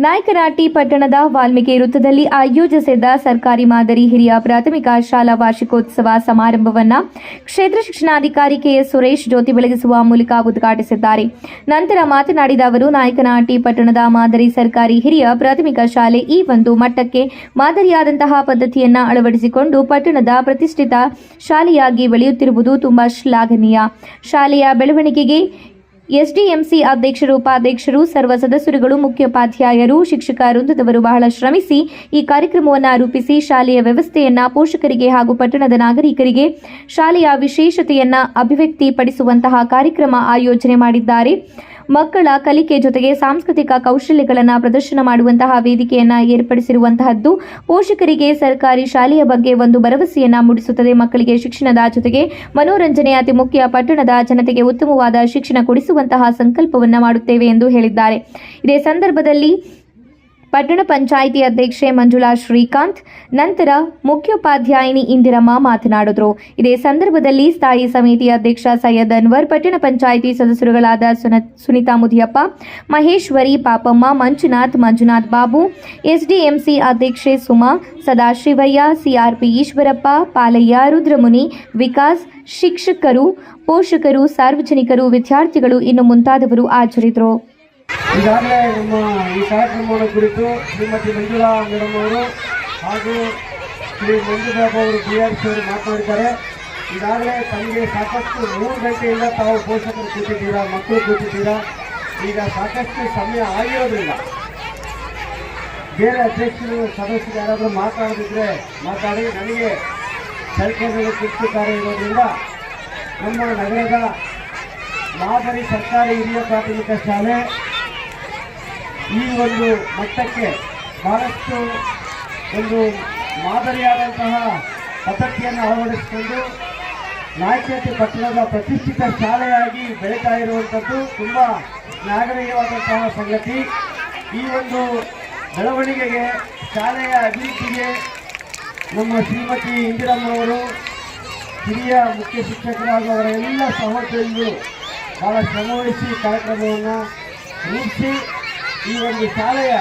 ನಾಯಕನಹಟ್ಟಿ ಪಟ್ಟಣದ ವಾಲ್ಮೀಕಿ ವೃತ್ತದಲ್ಲಿ ಆಯೋಜಿಸಿದ್ದ ಸರ್ಕಾರಿ ಮಾದರಿ ಹಿರಿಯ ಪ್ರಾಥಮಿಕ ಶಾಲಾ ವಾರ್ಷಿಕೋತ್ಸವ ಸಮಾರಂಭವನ್ನು ಕ್ಷೇತ್ರ ಶಿಕ್ಷಣಾಧಿಕಾರಿ ಕೆಎಸ್ ಸುರೇಶ್ ಜ್ಯೋತಿ ಬೆಳಗಿಸುವ ಮೂಲಕ ಉದ್ಘಾಟಿಸಿದ್ದಾರೆ. ನಂತರ ಮಾತನಾಡಿದ ಅವರು ನಾಯಕನಹಟ್ಟಿ ಪಟ್ಟಣದ ಮಾದರಿ ಸರ್ಕಾರಿ ಹಿರಿಯ ಪ್ರಾಥಮಿಕ ಶಾಲೆ ಈ ಒಂದು ಮಟ್ಟಕ್ಕೆ ಮಾದರಿಯಾದಂತಹ ಪದ್ಧತಿಯನ್ನ ಅಳವಡಿಸಿಕೊಂಡು ಪಟ್ಟಣದ ಪ್ರತಿಷ್ಠಿತ ಶಾಲೆಯಾಗಿ ಬೆಳೆಯುತ್ತಿರುವುದು ತುಂಬಾ ಶ್ಲಾಘನೀಯ. ಶಾಲೆಯ ಬೆಳವಣಿಗೆಗೆ ಎಸ್ಡಿಎಂಸಿ ಅಧ್ಯಕ್ಷರು, ಉಪಾಧ್ಯಕ್ಷರು, ಸರ್ವ ಸದಸ್ಯರುಗಳು ಮುಖ್ಯೋಪಾಧ್ಯಾಯರು ಶಿಕ್ಷಕ ವೃಂದದವರು ಬಹಳ ಶ್ರಮಿಸಿ ಈ ಕಾರ್ಯಕ್ರಮವನ್ನು ರೂಪಿಸಿ ಶಾಲೆಯ ವ್ಯವಸ್ಥೆಯನ್ನ ಪೋಷಕರಿಗೆ ಹಾಗೂ ಪಟ್ಟಣದ ನಾಗರಿಕರಿಗೆ ಶಾಲೆಯ ವಿಶೇಷತೆಯನ್ನ ಅಭಿವ್ಯಕ್ತಿಪಡಿಸುವಂತಹ ಕಾರ್ಯಕ್ರಮ ಆಯೋಜನೆ ಮಾಡಿದ್ದಾರೆ. ಮಕ್ಕಳ ಕಲಿಕೆ ಜೊತೆಗೆ ಸಾಂಸ್ಕೃತಿಕ ಕೌಶಲ್ಯಗಳನ್ನು ಪ್ರದರ್ಶನ ಮಾಡುವಂತಹ ವೇದಿಕೆಯನ್ನ ಏರ್ಪಡಿಸಿರುವಂತಹದ್ದು ಪೋಷಕರಿಗೆ ಸರ್ಕಾರಿ ಶಾಲೆಯ ಬಗ್ಗೆ ಒಂದು ಭರವಸೆಯನ್ನು ಮೂಡಿಸುತ್ತದೆ. ಮಕ್ಕಳಿಗೆ ಶಿಕ್ಷಣದ ಜೊತೆಗೆ ಮನೋರಂಜನೆ ಅತಿ ಮುಖ್ಯ. ಪಟ್ಟಣದ ಜನತೆಗೆ ಉತ್ತಮವಾದ ಶಿಕ್ಷಣ ಕೊಡಿಸುವಂತಹ ಸಂಕಲ್ಪವನ್ನ ಮಾಡುತ್ತೇವೆ ಎಂದು ಹೇಳಿದ್ದಾರೆ. ಇದೇ ಸಂದರ್ಭದಲ್ಲಿ ಪಟ್ಟಣ ಪಂಚಾಯಿತಿ ಅಧ್ಯಕ್ಷೆ ಮಂಜುಳಾ ಶ್ರೀಕಾಂತ್, ನಂತರ ಮುಖ್ಯೋಪಾಧ್ಯಾಯಿನಿ ಇಂದಿರಮ್ಮ ಮಾತನಾಡಿದರು. ಇದೇ ಸಂದರ್ಭದಲ್ಲಿ ಸ್ಥಾಯಿ ಸಮಿತಿ ಅಧ್ಯಕ್ಷ ಸೈಯದ್ ಅನ್ವರ್, ಪಟ್ಟಣ ಪಂಚಾಯಿತಿ ಸದಸ್ಯರುಗಳಾದ ಸುನ, ಸುನೀತಾ ಮುದಿಯಪ್ಪ, ಮಹೇಶ್ವರಿ ಪಾಪಮ್ಮ, ಮಂಜುನಾಥ್ ಮಂಜುನಾಥ್ ಬಾಬು, ಎಸ್ಡಿಎಂಸಿ ಅಧ್ಯಕ್ಷೆ ಸುಮಾ, ಸದಾಶಿವಯ್ಯ, ಸಿಆರ್ಪಿ ಈಶ್ವರಪ್ಪ, ಪಾಲಯ್ಯ, ರುದ್ರಮುನಿ, ವಿಕಾಸ್, ಶಿಕ್ಷಕರು, ಪೋಷಕರು, ಸಾರ್ವಜನಿಕರು, ವಿದ್ಯಾರ್ಥಿಗಳು, ಇನ್ನು ಮುಂತಾದವರು ಹಾಜರಿದ್ದರು. ಈಗಾಗಲೇ ನಮ್ಮ ಈ ಕಾರ್ಯಕ್ರಮವನ್ನು ಕುರಿತು ಶ್ರೀಮತಿ ಮಂಜುಳಾ ಮೇಡಮ್ ಅವರು ಹಾಗೂ ಶ್ರೀ ಮಂಜುಬಾಬು ಅವರು ಬಿ ಆರ್ ಸಿ ಅವರು ಮಾತನಾಡಿದ್ದಾರೆ. ಈಗಾಗಲೇ ತಮಗೆ ಸಾಕಷ್ಟು ಮೂರು ಗಂಟೆಯಿಂದ ತಾವು ಪೋಷಕರು ಕೂತಿದ್ದೀರಾ, ಮಕ್ಕಳು ಕೂತಿದ್ದೀರಾ? ಈಗ ಸಾಕಷ್ಟು ಸಮಯ ಆಗಿರೋದಿಲ್ಲ ಬೇರೆ ಅಧ್ಯಕ್ಷರು, ಸದಸ್ಯರು ಯಾರಾದರೂ ಮಾತಾಡದಿದ್ರೆ ಮಾತಾಡಿ ನನಗೆ ಸರ್ಕಾರದಲ್ಲಿ ಕೂತಿದ್ದಾರೆ ಇರೋದ್ರಿಂದ ನಮ್ಮ ನಗರದ ಮಾದರಿ ಸರ್ಕಾರಿ ಹಿರಿಯ ಪ್ರಾಥಮಿಕ ಶಾಲೆ ಈ ಒಂದು ಮಟ್ಟಕ್ಕೆ ಬಹಳಷ್ಟು ಒಂದು ಮಾದರಿಯಾದಂತಹ ಪದ್ಧತಿಯನ್ನು ಅಳವಡಿಸಿಕೊಂಡು ನಾಯಕೇತಿ ಪಟ್ಟಣದ ಪ್ರತಿಷ್ಠಿತ ಶಾಲೆಯಾಗಿ ಬೆಳೀತಾ ಇರುವಂಥದ್ದು ತುಂಬ ನಾಗರಿಕವಾದಂತಹ ಸಂಗತಿ. ಈ ಒಂದು ಬೆಳವಣಿಗೆಗೆ, ಶಾಲೆಯ ಅಭಿವೃದ್ಧಿಗೆ ನಮ್ಮ ಶ್ರೀಮತಿ ಇಂದಿರಮ್ಮವರು ಹಿರಿಯ ಮುಖ್ಯ ಶಿಕ್ಷಕರಾದವರ ಎಲ್ಲ ಸಹೋದರಿಗಳು ಬಹಳ ಶ್ರಮವಹಿಸಿ ಕಾರ್ಯಕ್ರಮವನ್ನು ರೂಪಿಸಿ ಈ ಒಂದು ಶಾಲೆಯ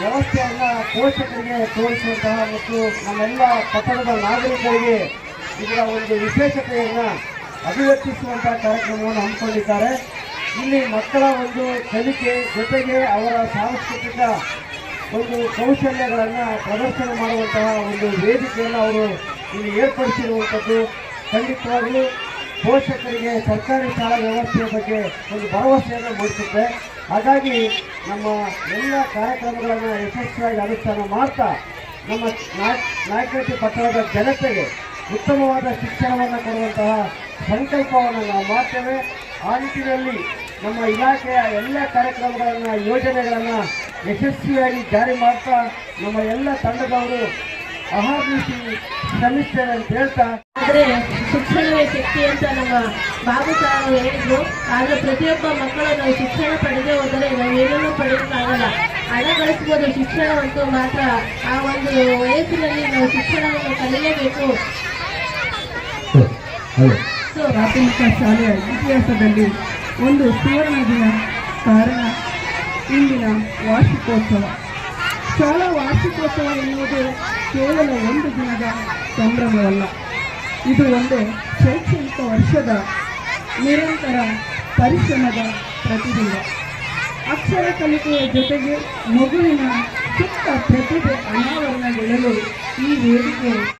ವ್ಯವಸ್ಥೆಯನ್ನು ಪೋಷಕರಿಗೆ ತೋರಿಸುವಂತಹ ಮತ್ತು ನಮ್ಮೆಲ್ಲ ಪಟ್ಟಣದ ನಾಗರಿಕರಿಗೆ ಇದರ ಒಂದು ವಿಶೇಷತೆಯನ್ನು ಅಭಿವ್ಯಕ್ತಿಸುವಂತಹ ಕಾರ್ಯಕ್ರಮವನ್ನು ಹಮ್ಮಿಕೊಂಡಿದ್ದಾರೆ. ಇಲ್ಲಿ ಮಕ್ಕಳ ಒಂದು ಕಲಿಕೆ ಜೊತೆಗೆ ಅವರ ಸಾಂಸ್ಕೃತಿಕ ಒಂದು ಕೌಶಲ್ಯಗಳನ್ನು ಪ್ರದರ್ಶನ ಮಾಡುವಂತಹ ಒಂದು ವೇದಿಕೆಯನ್ನು ಅವರು ಇಲ್ಲಿ ಏರ್ಪಡಿಸಿರುವಂಥದ್ದು. ಖಂಡಿತವಾಗಲೂ ಪೋಷಕರಿಗೆ ಸರ್ಕಾರಿ ಶಾಲಾ ವ್ಯವಸ್ಥೆಯ ಬಗ್ಗೆ ಒಂದು ಭರವಸೆಯನ್ನು ಮೂಡಿಸುತ್ತೆ. ಹಾಗಾಗಿ ನಮ್ಮ ಎಲ್ಲ ಕಾರ್ಯಕ್ರಮಗಳನ್ನು ಯಶಸ್ವಿಯಾಗಿ ಅನುಷ್ಠಾನ ಮಾಡ್ತಾ ನಮ್ಮ ನಾಯಕ ನಾಯಕನಹಟ್ಟಿ ಪಟ್ಟಣದ ಜನತೆಗೆ ಉತ್ತಮವಾದ ಶಿಕ್ಷಣವನ್ನು ಕೊಡುವಂತಹ ಸಂಕಲ್ಪವನ್ನು ನಾವು ಮಾಡ್ತೇವೆ. ಆ ನಿಟ್ಟಿನಲ್ಲಿ ನಮ್ಮ ಇಲಾಖೆಯ ಎಲ್ಲ ಕಾರ್ಯಕ್ರಮಗಳನ್ನು, ಯೋಜನೆಗಳನ್ನು ಯಶಸ್ವಿಯಾಗಿ ಜಾರಿ ಮಾಡ್ತಾ ನಮ್ಮ ಎಲ್ಲ ತಂಡದವರು ಅಹರ್ನಿಶಿ ಶ್ರಮಿಸ್ತೇವೆ ಅಂತ ಹೇಳ್ತಾ ಆದರೆ ಶಿಕ್ಷಣವೇ ಶಕ್ತಿ ಅಂತ ನಮ್ಮ ಬಾಬು ಸಾಹೇಬ್ ಹೇಳಿದ್ರು. ಆದರೆ ಪ್ರತಿಯೊಬ್ಬ ಮಕ್ಕಳು ನಾವು ಶಿಕ್ಷಣ ಪಡೆದೇ ಹೋದರೆ ನಾವು ಏನನ್ನೂ ಪಡೆಯೋಕ್ಕಾಗಲ್ಲ ಹಣ ಗಳಿಸ್ಬೋದು ಶಿಕ್ಷಣವಂತೂ ಮಾತ್ರ. ಆ ಒಂದು ವಯಸ್ಸಿನಲ್ಲಿ ನಾವು ಶಿಕ್ಷಣವನ್ನು ಕಲಿಯಬೇಕು ಸೊ ಪ್ರಾಥಮಿಕ ಶಾಲೆಯ ಇತಿಹಾಸದಲ್ಲಿ ಒಂದು ಸುವರ್ಣ ದಿನ ಕಾರಣ ಇಂದಿನ ವಾರ್ಷಿಕೋತ್ಸವ. ಶಾಲಾ ವಾರ್ಷಿಕೋತ್ಸವ ಎನ್ನುವುದು ಕೇವಲ ಒಂದು ದಿನದ ಸಂಭ್ರಮವಲ್ಲ. ಇದು ಒಂದು ಶೈಕ್ಷಣಿಕ ವರ್ಷದ ನಿರಂತರ ಪರಿಶ್ರಮದ ಪ್ರತಿಬಿಂಬ. ಅಕ್ಷರ ಕಲಿಕೆಯ ಜೊತೆಗೆ ಮಗುವಿನ ಚಿಕ್ಕ ಪ್ರತಿಭೆ ಅನಾವರಣಗೊಳ್ಳಲು ಈ ವೇದಿಕೆ